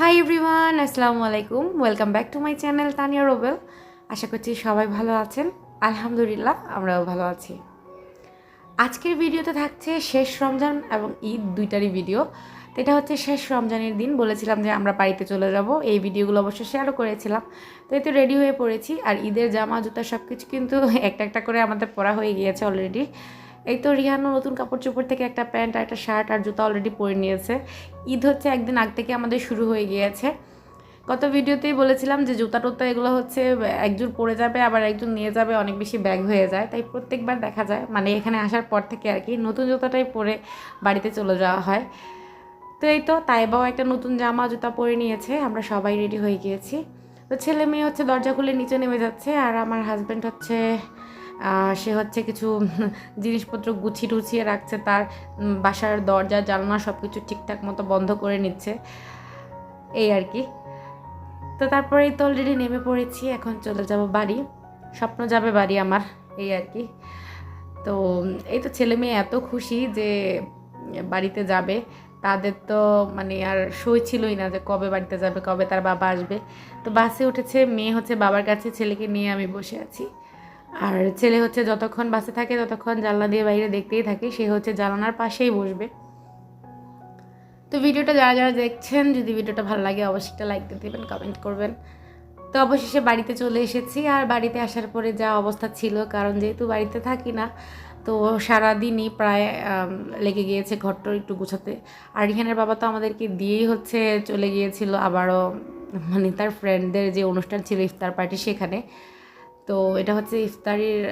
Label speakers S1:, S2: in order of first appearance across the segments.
S1: High everyone আসসালামু আলাইকুম। Welcome back to my channel Tania Robel আশা করছি সবাই ভালো আছেন। আলহামদুলিল্লাহ, আমরাও ভালো আছি। আজকের ভিডিওতে থাকছে শেষ রমজান এবং ঈদ দুইটারই ভিডিও এটা হচ্ছে শেষ রমজানের দিন। বলেছিলাম যে আমরা বাড়িতে চলে যাব। এই ভিডিওগুলো অবশ্য শেয়ারও করেছিলাম। তো এতে রেডি হয়ে পড়েছি। আর ঈদের জামা, জুতা সব কিছু কিন্তু একটা একটা করে আমাদের পরা হয়ে গিয়েছে অলরেডি এই তো রিহানো নতুন কাপড় চোপড় থেকে একটা প্যান্ট আর একটা শার্ট আর জুতা অলরেডি পরে নিয়েছে। ঈদ হচ্ছে একদিন আগ থেকে আমাদের শুরু হয়ে গিয়েছে। গত ভিডিওতেই বলেছিলাম যে জুতা টুতা এগুলো হচ্ছে একজন পরে যাবে, আবার একজন নিয়ে যাবে, অনেক বেশি ব্যাগ হয়ে যায়। তাই প্রত্যেকবার দেখা যায় মানে এখানে আসার পর থেকে আর কি নতুন জুতাটাই পরে বাড়িতে চলে যাওয়া হয়। তো এই তো তাইবাও একটা নতুন জামা, জুতা পরে নিয়েছে, আমরা সবাই রেডি হয়ে গিয়েছি। তো ছেলে মেয়ে হচ্ছে দরজা খুলে নিচে নেমে যাচ্ছে, আর আমার হাজব্যান্ড হচ্ছে সে হচ্ছে কিছু জিনিসপত্র গুছিয়ে টুছিয়ে রাখছে, তার বাসার দরজা, জানলা সব কিছু ঠিকঠাক মতো বন্ধ করে নিচ্ছে। এই আর কি। তো তারপরেই তো অলরেডি নেমে পড়েছি, এখন চলে যাব বাড়ি। স্বপ্ন যাবে বাড়ি আমার, এই আর কি। তো, এই তো ছেলে মেয়ে এত খুশি যে বাড়িতে যাবে। তাদের তো মানে আর সই ছিলই না যে কবে বাড়িতে যাবে, কবে তার বাবা আসবে। তো বাসে উঠেছে, মেয়ে হচ্ছে বাবার কাছে, ছেলেকে নিয়ে আমি বসে আছি। আর ছেলে হচ্ছে যতক্ষণ বাসে থাকে, ততক্ষণ জানলা দিয়ে বাইরে দেখতেই থাকে। সে হচ্ছে জানালার পাশেই বসবে। তো ভিডিওটা যারা যারা দেখছেন, যদি ভিডিওটা ভালো লাগে, অবশ্যই একটা লাইক দিয়ে দেবেন কমেন্ট করবেন। তো অবশেষে বাড়িতে চলে এসেছি। আর বাড়িতে আসার পরে যা অবস্থা ছিল, কারণ যেহেতু বাড়িতে থাকি না, তো সারাদিনই প্রায় লেগে গিয়েছে ঘরটা একটু গুছাতে। আর রিহানের বাবা তো আমাদেরকে দিয়েই হচ্ছে চলে গিয়েছিল আবারও মানে তার ফ্রেন্ডদের যে অনুষ্ঠান ছিল, ইফতার পার্টি সেখানে। তো এটা হচ্ছে ইফতারির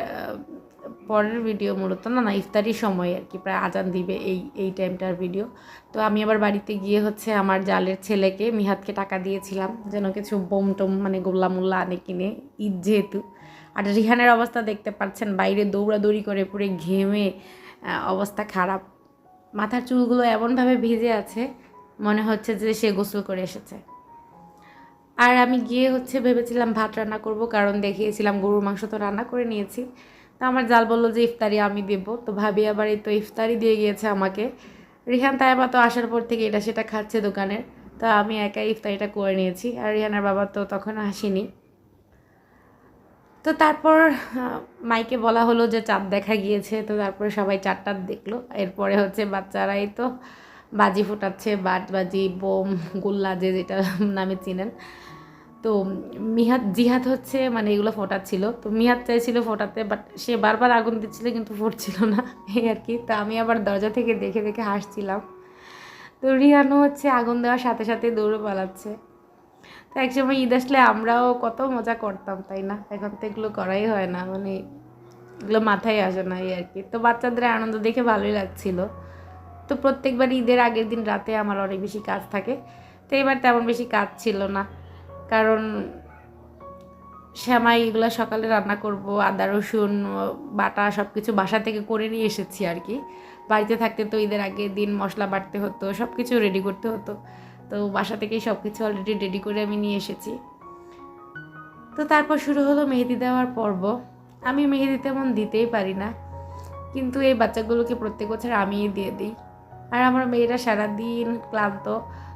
S1: পরের ভিডিও মূলত, না না, ইফতারির সময় আর কি, প্রায় আজান দিবে এই এই টাইমটার ভিডিও তো আমি আবার বাড়িতে গিয়ে হচ্ছে আমার জালের ছেলেকে, মিহাতকে টাকা দিয়েছিলাম, যেন কিছু বোম টোম মানে গোল্লা মোল্লা আনে, কিনে, ঈদ যেহেতু। আর রিহানের অবস্থা দেখতে পাচ্ছেন, বাইরে দৌড়াদৌড়ি করে পুরো ঘেমে অবস্থা খারাপ। মাথার চুলগুলো এমনভাবে ভিজে আছে, মনে হচ্ছে যে সে গোসল করে এসেছে। আর আমি গিয়ে হচ্ছে ভেবেছিলাম ভাত রান্না করব, কারণ দেখিয়েছিলাম গরুর মাংস তো রান্না করে নিয়েছি। তো আমার জাল বলল যে, ইফতারি আমি দেব। তো ভাবি আবার এই তো ইফতারি দিয়ে গিয়েছে আমাকে। রিহান তাইবা তো আসার পর থেকে এটা সেটা খাচ্ছে দোকানের তো আমি একাই ইফতারিটা করে নিয়েছি, আর রিহানের বাবা তো তখন আসেনি। তো তারপর মাইকে বলা হলো যে, চাঁদ দেখা গিয়েছে। তো তারপরে সবাই চারটার দেখল। এরপরে হচ্ছে বাচ্চারাই তো বাজি ফোটাচ্ছে বাট বাজি বোম, গোল্লা যে যেটা নামে চিনেন। তো মিহাত, জিহাদ হচ্ছে মানে এগুলো ফোটাচ্ছিল। তো মিহাত চাইছিল ফোটাতে বাট সে বারবার আগুন দিচ্ছিল, কিন্তু ফুটছিল না, এই আর কি। তো আমি আবার দরজা থেকে দেখে দেখে হাসছিলাম। তো রিহানও হচ্ছে আগুন দেওয়ার সাথে সাথে দৌড়ে পালাচ্ছে। তো একসময় ঈদ আসলে আমরাও কত মজা করতাম, তাই না? এখন তো এগুলো করাই হয় না মানে এগুলো মাথায় আসে না, এই আর কি। তো বাচ্চাদের আনন্দ দেখে ভালোই লাগছিল। তো প্রত্যেকবার ঈদের আগের দিন রাতে আমার অনেক বেশি কাজ থাকে, তো এবার তেমন বেশি কাজ ছিল না। কারণ শ্যামাই এগুলো সকালে রান্না করব, আদা, রসুন, বাটা সব কিছু বাসা থেকে করে নিয়ে এসেছি আর কি। বাড়িতে থাকতে তো ঈদের আগের দিন মশলা বাটতে হতো সব কিছু রেডি করতে হতো। তো বাসা থেকেই সব কিছু অলরেডি রেডি করে আমি নিয়ে এসেছি। তো তারপর শুরু হলো মেহেদি দেওয়ার পর্ব। আমি মেহেদি তেমন দিতেই পারি না, কিন্তু এই বাচ্চাগুলোকে প্রত্যেক বছর আমিই দিয়ে দিই। আর আমার মেয়েরা সারাদিন ক্লান্ত,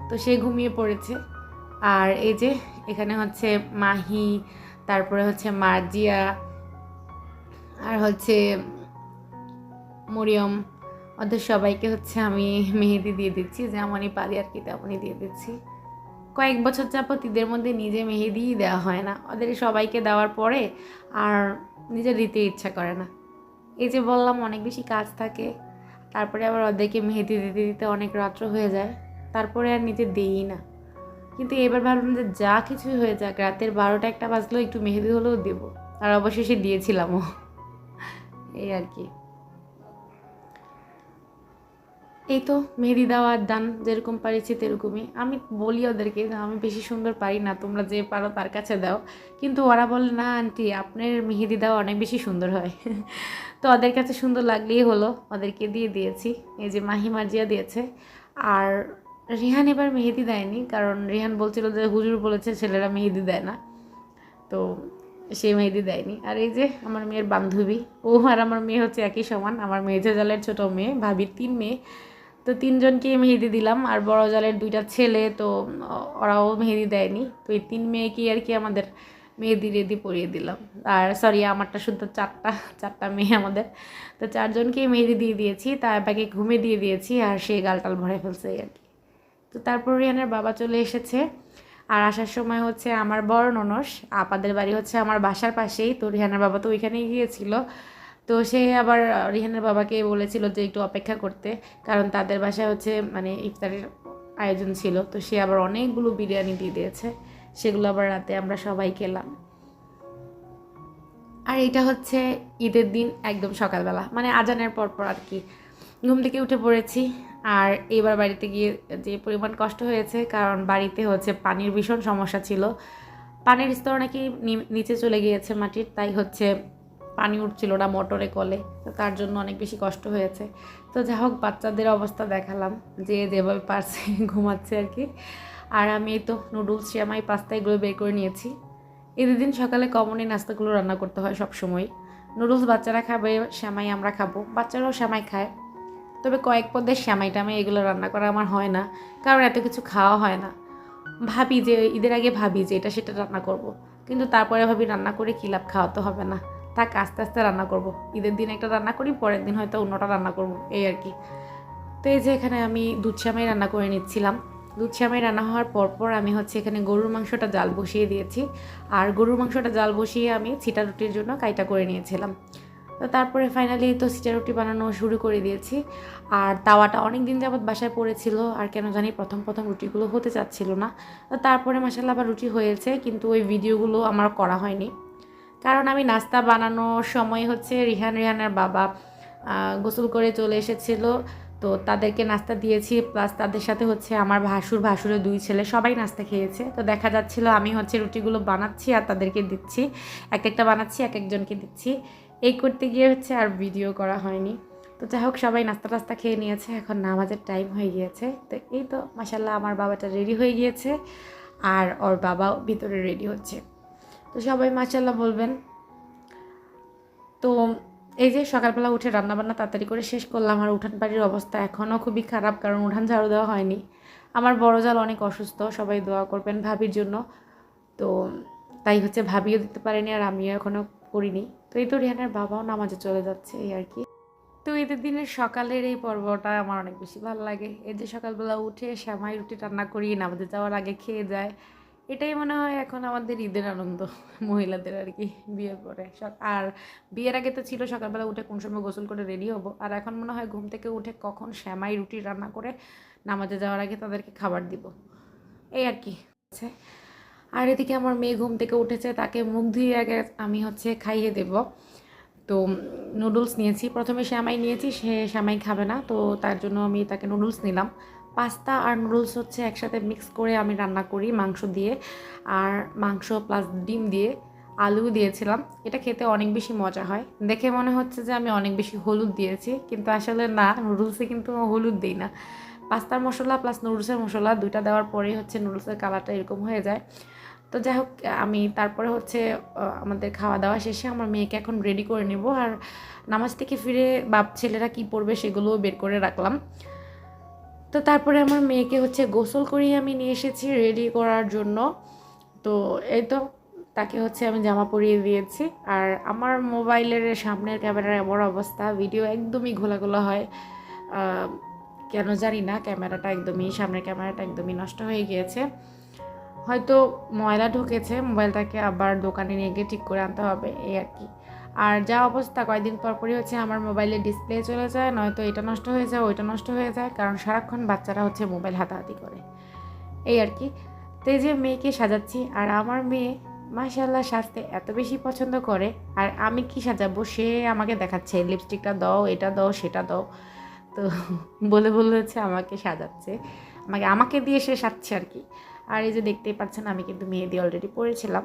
S1: তো সে ঘুমিয়ে পড়েছে। আর এই যে এখানে হচ্ছে মাহি, তারপরে হচ্ছে মার্জিয়া, আর হচ্ছে মরিয়ম। ওদের সবাইকে হচ্ছে আমি মেহেদি দিয়ে দিচ্ছি, যেমনই পারি আর কি তেমনই দিয়ে দিচ্ছি। কয়েক বছর যাবত ঈদের মধ্যে নিজে মেহেদিই দেওয়া হয় না। ওদের সবাইকে দেওয়ার পরে আর নিজে দিতে ইচ্ছা করে না। এই যে বললাম, অনেক বেশি কাজ থাকে। তারপরে আবার ওদেরকে মেহেদি দিতে দিতে অনেক রাত্র হয়ে যায়। তারপরে আর নিজে দিই না। কিন্তু এবার ভাবলাম যে যা কিছু হয়ে যাক, রাতের বারোটা একটা বাজলেও একটু মেহেদি হলেও দেবো। আর অবশেষে দিয়েছিলামও। এই আর কি। এই তো মেহেদি দেওয়ার দান যেরকম পারিছি তেরকমই। আমি বলি ওদেরকে, আমি বেশি সুন্দর পারি না, তোমরা যে পারো তার কাছে দাও। কিন্তু ওরা বলে, না, আন্টি, আপনার মেহেদি দেওয়া অনেক বেশি সুন্দর হয়। তো ওদের কাছে সুন্দর লাগলেই হলো। ওদেরকে দিয়ে দিয়েছি। এই যে মাহি মার্জিয়া দিয়েছে। আর রিহান এবার মেহেদি দেয়নি, কারণ রিহান বলছিল যে হুজুর বলেছে ছেলেরা মেহেদি দেয় না। তো সে মেহেদি দেয়নি। আর এই যে আমার মেয়ের বান্ধবী, ও আর আমার মেয়ে হচ্ছে একই সমান। আমার মেয়ে জালের ছোটো মেয়ে, ভাবির তিন মেয়ে। তো তিনজনকেই মেহেদি দিলাম। আর বড় জালের দুইটা ছেলে, তো ওরাও মেহেদি দেয়নি। তো এই তিন মেয়েকেই আর কি আমাদের মেহেদি রেদি পরিয়ে দিলাম। আর সরি আমারটা শুধু চারটা চারটা মেয়ে আমাদের। তো চারজনকেই মেহেদি দিয়ে দিয়েছি, তার বাকি ঘুমে দিয়ে দিয়েছি, আর সে গালটাল ভরে ফেলছে আর কি। তো তারপর রিহানের বাবা চলে এসেছে। আর আসার সময় হচ্ছে আমার বড় ননস, আপাদের বাড়ি হচ্ছে আমার বাসার পাশেই, তো রিহানের বাবা তো ওইখানেই গিয়েছিল। তো সে আবার রিহানের বাবাকে বলেছিল যে একটু অপেক্ষা করতে, কারণ তাদের বাসায় হচ্ছে মানে ইফতারের আয়োজন ছিল। তো সে আবার অনেকগুলো বিরিয়ানি দিয়ে দিয়েছে, সেগুলো আবার রাতে আমরা সবাই খেলাম। আর এটা হচ্ছে ঈদের দিন একদম সকালবেলা মানে আজানের পর পর আর কি। ঘুম থেকে উঠে পড়েছি আর এবার বাড়িতে গিয়ে যে পরিমাণ কষ্ট হয়েছে, কারণ বাড়িতে হচ্ছে পানির ভীষণ সমস্যা ছিল। পানির স্তর নাকি নিচে চলে গিয়েছে মাটির, তাই হচ্ছে পানি উঠছিল না মোটরে কলে। তো তার জন্য অনেক বেশি কষ্ট হয়েছে। তো যা হোক, বাচ্চাদের অবস্থা দেখালাম, যে যেভাবে পারছে ঘুমাচ্ছে আর কি। আর আমি তো নুডলস শ্যামাই পাস্তা এগুলো বের করে নিয়েছি। ঈদের দিন সকালে কমনই নাস্তাগুলো রান্না করতে হয় সব সময় নুডলস বাচ্চারা খাবে শ্যামাই আমরা খাব। বাচ্চারাও শ্যামাই খায়। তবে কয়েক পদের শ্যামাই টামাই এগুলো রান্না করা আমার হয় না, কারণ এত কিছু খাওয়া হয় না। ভাবি যে, ঈদের আগে ভাবি যে এটা সেটা রান্না করব। কিন্তু তারপরে ভাবি রান্না করে কী লাভ খাওয়া তো হবে না। থাক আস্তে আস্তে রান্না করব। ঈদের দিন একটা রান্না করি, পরের দিন হয়তো অন্যটা রান্না করব, এই আর কি। তো এই যে এখানে আমি দুধ শ্যামাই রান্না করে নিচ্ছিলাম। দুধ শ্যামাই রান্না হওয়ার পর পর আমি হচ্ছে এখানে গরুর মাংসটা জাল বসিয়ে দিয়েছি। আর গরুর মাংসটা জাল বসিয়ে আমি ছিটা রুটির জন্য কাইটা করে নিয়েছিলাম। তো তারপরে ফাইনালি তো সিটা রুটি বানানো শুরু করে দিয়েছি। আর তাওয়াটা অনেক দিন যাবৎ বাসায় পড়েছিল, আর কেন জানি প্রথম প্রথম রুটিগুলো হতে চাচ্ছিল না। তো তারপরে মাসাল্লাহ আবার রুটি হয়েছে, কিন্তু ওই ভিডিওগুলো আমার করা হয়নি। কারণ আমি নাস্তা বানানোর সময় হচ্ছে রিহান রিহানের বাবা গোসল করে চলে এসেছিল। তো তাদেরকে নাস্তা দিয়েছি প্লাস তাদের সাথে হচ্ছে আমার ভাসুর, ভাসুরের দুই ছেলে সবাই নাস্তা খেয়েছে। তো দেখা যাচ্ছিল আমি হচ্ছে রুটিগুলো বানাচ্ছি আর তাদেরকে দিচ্ছি, এক একটা বানাচ্ছি, এক একজনকে দিচ্ছি। এই করতে গিয়ে হচ্ছে আর ভিডিও করা হয়নি। তো যাই হোক, সবাই নাস্তা টাস্তা খেয়ে নিয়েছে, এখন নামাজের টাইম হয়ে গিয়েছে। তো এই তো মাসাল্লাহ আমার বাবাটা রেডি হয়ে গিয়েছে আর ওর বাবাও ভিতরে রেডি হচ্ছে। তো সবাই মাসাল্লাহ বলবেন। তো এই যে সকালবেলা উঠে রান্নাবান্না তাড়াতাড়ি করে শেষ করলাম, আর উঠান বাড়ির অবস্থা এখনও খুবই খারাপ, কারণ উঠান ঝাড়ু দেওয়া হয়নি। আমার বড় জাল অনেক অসুস্থ, সবাই দোয়া করবেন ভাবির জন্য। তো তাই হচ্ছে ভাবিও দিতে পারেনি, আর আমিও এখনও করিনি। তো এই তো রিহানের বাবাও নামাজে চলে যাচ্ছে, এই আর কি। তো ঈদের দিনের সকালের এই পর্বটা আমার অনেক বেশি ভালো লাগে। এই যে সকালবেলা উঠে শ্যামাই রুটি রান্না করি, নামাজে যাওয়ার আগে খেয়ে যায়, এটাই মনে হয় এখন আমাদের ঈদের আনন্দ মহিলাদের আর কি বিয়ের পরে। আর বিয়ের আগে তো ছিল সকালবেলা উঠে কোন সময় গোসল করে রেডি হব, আর এখন মনে হয় ঘুম থেকে উঠে কখন শ্যামাই রুটি রান্না করে নামাজে যাওয়ার আগে তাদেরকে খাবার দিব, এই আর কি। আছে আর এদিকে আমার মেয়ে ঘুম থেকে উঠেছে, তাকে মুখ ধুয়ে আগে আমি হচ্ছে খাইয়ে দেব। তো নুডলস নিয়েছি। প্রথমে শ্যামাই নিয়েছি, সে শ্যামাই খাবে না, তো তার জন্য আমি তাকে নুডলস নিলাম। পাস্তা আর নুডলস হচ্ছে একসাথে মিক্স করে আমি রান্না করি মাংস দিয়ে। আর মাংস প্লাস ডিম দিয়ে আলু দিয়েছিলাম। এটা খেতে অনেক বেশি মজা হয়। দেখে মনে হচ্ছে যে আমি অনেক বেশি হলুদ দিয়েছি, কিন্তু আসলে না, নুডলসে কিন্তু হলুদ দিই না। পাস্তার মশলা প্লাস নুডলসের মশলা দুইটা দেওয়ার পরেই হচ্ছে নুডলসের কালারটা এরকম হয়ে যায়। তো যাই হোক আমি তারপরে হচ্ছে আমাদের খাওয়া দাওয়া শেষে আমার মেয়েকে এখন রেডি করে নেব। আর নামাজ থেকে ফিরে বাপ ছেলেরা কি পড়বে সেগুলোও বের করে রাখলাম। তো তারপরে আমার মেয়েকে হচ্ছে গোসল করিয়ে আমি নিয়ে এসেছি রেডি করার জন্য। তো এই তো, তাকে হচ্ছে আমি জামা পরিয়ে দিয়েছি। আর আমার মোবাইলের সামনের ক্যামেরার এমন অবস্থা, ভিডিও একদমই ঘোলাঘোলা হয়। কেন জানি না, ক্যামেরাটা একদমই, সামনের ক্যামেরাটা একদমই নষ্ট হয়ে গিয়েছে। হয়তো ময়লা ঢুকেছে, মোবাইলটাকে আবার দোকানে নিয়ে গিয়ে ঠিক করে আনতে হবে, এই আর কি। আর যা অবস্থা, কয়েকদিন পর পরই হচ্ছে আমার মোবাইলের ডিসপ্লে চলে যায়, নয়তো এটা নষ্ট হয়ে যায়, ওইটা নষ্ট হয়ে যায়, কারণ সারাক্ষণ বাচ্চারা হচ্ছে মোবাইল হাতাহাতি করে। এই আর কি। তো এই যে মেয়েকে সাজাচ্ছি, আর আমার মেয়ে মাশাল্লাহ সাজতে এত বেশি পছন্দ করে, আর আমি কি সাজাবো? সে আমাকে দেখাচ্ছে লিপস্টিকটা দাও, এটা দাও, সেটা দাও। তো বলে বলে হচ্ছে আমাকে সাজাচ্ছে। আমাকে আমাকে দিয়ে সে সাজছে আর কি। আর এই যে দেখতেই পাচ্ছেন, আমি কিন্তু মেহেদি অলরেডি পরেছিলাম।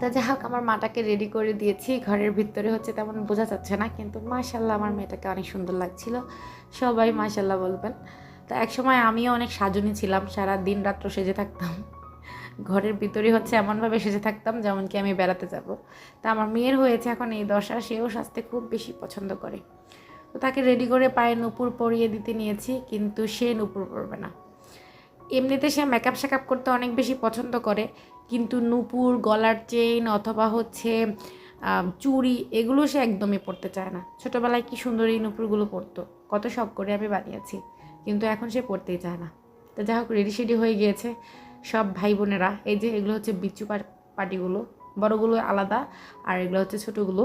S1: তা যাই হোক, আমার মাটাকে রেডি করে দিয়েছি। ঘরের ভিতরে হচ্ছে তেমন বোঝা যাচ্ছে না, কিন্তু মাশাল্লাহ আমার মেয়েটাকে অনেক সুন্দর লাগছিল। সবাই মাশাল্লাহ বলবেন। তো একসময় আমিও অনেক সাজুনি ছিলাম, সারা দিন রাত্র সেজে থাকতাম। ঘরের ভিতরে হচ্ছে এমনভাবে সেজে থাকতাম যেমন কি আমি বেড়াতে যাব। তা আমার মেয়ের হয়েছে এখন এই দশা, সেও সাজতে খুব বেশি পছন্দ করে। তো তাকে রেডি করে পায়ে নুপুর পরিয়ে দিতে নিয়েছি, কিন্তু সে নুপুর পরবে না। এমনিতে সে মেকআপ শেকআপ করতে অনেক বেশি পছন্দ করে, কিন্তু নুপুর, গলার চেইন অথবা হচ্ছে চুড়ি এগুলো সে একদমই পরতে চায় না। ছোটোবেলায় কি সুন্দর এই নুপুরগুলো পরতো, কত শখ করে আমি বানিয়েছি, কিন্তু এখন সে পরতেই চায় না। তো যাই হোক রেডি সেডি হয়ে গিয়েছে সব ভাই বোনেরা। এই যে এগুলো হচ্ছে বিচ্ছু পাটিগুলো। বড়গুলো আলাদা, আর এগুলো হচ্ছে ছোটোগুলো।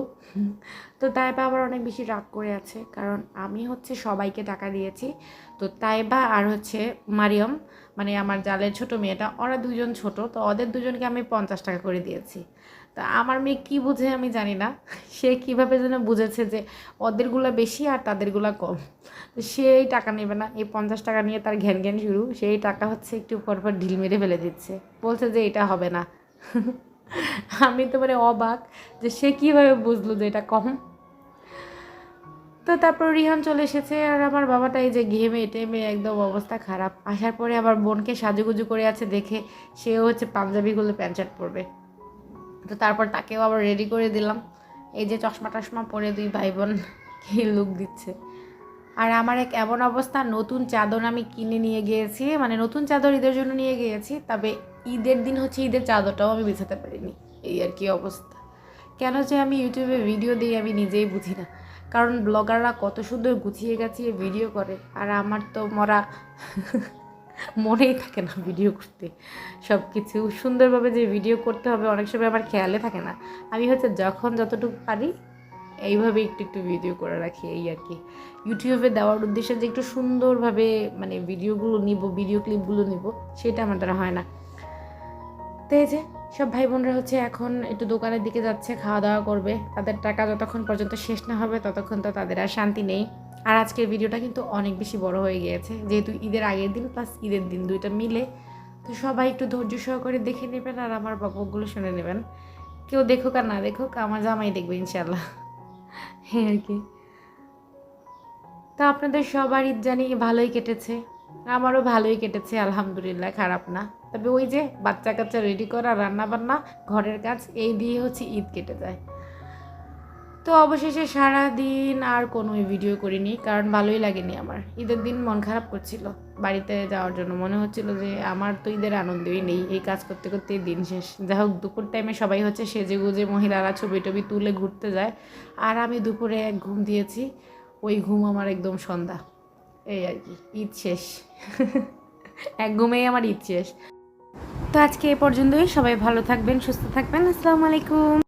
S1: তো তাইবা আবার অনেক বেশি রাগ করে আছে, কারণ আমি হচ্ছে সবাইকে টাকা দিয়েছি। তো তাইবা আর হচ্ছে মারিয়ম মানে আমার জালের ছোট মেয়েটা, ওরা দুজন ছোট, তো ওদের দুজনকে আমি পঞ্চাশ টাকা করে দিয়েছি। তা আমার মেয়ে কী বুঝে আমি জানি না, সে কীভাবে যেন বুঝেছে যে ওদেরগুলো বেশি আর তাদেরগুলো কম। তো সেই টাকা নেবে না, এই পঞ্চাশ টাকা নিয়ে তার ঘ্যান ঘ্যান শুরু, সেই টাকা হচ্ছে একটু পর পর ঢিল মেরে ফেলে দিচ্ছে। বলছে যে এটা হবে না। আমি তো মানে অবাক যে সে কীভাবে বুঝলো যে এটা কম। তো তারপর রিহান চলে এসেছে আর আমার বাবাটা এই যে ঘেমে টেমে একদম অবস্থা খারাপ। আসার পরে আবার বোনকে সাজুগুজু করে আছে দেখে সেও হচ্ছে পাঞ্জাবিগুলো প্যান্ট শার্ট পরবে। তো তারপর তাকেও আবার রেডি করে দিলাম। এই যে চশমা টশমা পরে দুই ভাই বোন কি লুক দিচ্ছে। আর আমার এক এমন অবস্থা, নতুন চাদর আমি কিনে নিয়ে গিয়েছি মানে নতুন চাদর ঈদের জন্য নিয়ে গিয়েছি, তবে ঈদের দিন হচ্ছে ঈদের চাদরটাও আমি বিছাতে পারিনি, এই আর কি অবস্থা। কেন যে আমি ইউটিউবে ভিডিও দিই আমি নিজেই বুঝি না, কারণ ব্লগাররা কত সুন্দর গুছিয়ে গাছিয়ে ভিডিও করে, আর আমার তো মরা মনেই থাকে না ভিডিও করতে সব কিছু সুন্দরভাবে যে ভিডিও করতে হবে, অনেক সময় আমার খেয়ালে থাকে না। আমি হচ্ছে যখন যতটুকু পারি এইভাবে একটু একটু ভিডিও করে রাখি, এই আর কি। ইউটিউবে দেওয়ার উদ্দেশ্যে যে একটু সুন্দরভাবে মানে ভিডিওগুলো নিব ভিডিও ক্লিপগুলো নিব, সেটা আমার দ্বারা হয় না। তো এই যে, সব ভাই বোনরা হচ্ছে এখন একটু দোকানের দিকে যাচ্ছে খাওয়া দাওয়া করবে। তাদের টাকা যতক্ষণ পর্যন্ত শেষ না হবে, ততক্ষণ তো তাদের আর শান্তি নেই। আর আজকের ভিডিওটা কিন্তু অনেক বেশি বড় হয়ে গিয়েছে। যেহেতু ঈদের আগের দিন প্লাস ঈদের দিন দুইটা মিলে। তো সবাই একটু ধৈর্য সহকারে দেখে নেবেন আর আমার বকবকগুলো শুনে নেবেন। কেউ দেখুক আর না দেখুক, আমার জামাই দেখবে ইনশাল্লাহ হ্যাঁ আর কি। তো আপনাদের সবার ঈদ জানি ভালোই কেটেছে। আমারও ভালোই কেটেছে, আলহামদুলিল্লাহ, খারাপ না। তবে ওই যে বাচ্চা কাচ্চা রেডি করা রান্না বান্না ঘরের কাজ, এই দিয়ে হচ্ছে ঈদ কেটে যায়। তো অবশেষে সারা দিন আর কোনো ভিডিও করিনি, কারণ ভালোই লাগেনি আমার। ঈদের দিন মন খারাপ করছিল, বাড়িতে যাওয়ার জন্য। মনে হচ্ছিল যে আমার তো ঈদের আনন্দই নেই, এই কাজ করতে করতেই দিন শেষ। যাই হোক, দুপুর টাইমে সবাই হচ্ছে সেজে গুজে মহিলারা ছবি টবি তুলে ঘুরতে যায়, আর আমি দুপুরে এক ঘুম দিয়েছি, ওই ঘুম আমার একদম সন্ধ্যা। এই আর কি, ঈদ শেষ। এক ঘুমেই আমার ঈদ শেষ। তো আজকে এ পর্যন্তই, সবাই ভালো থাকবেন, সুস্থ থাকবেন, আসসালামু আলাইকুম।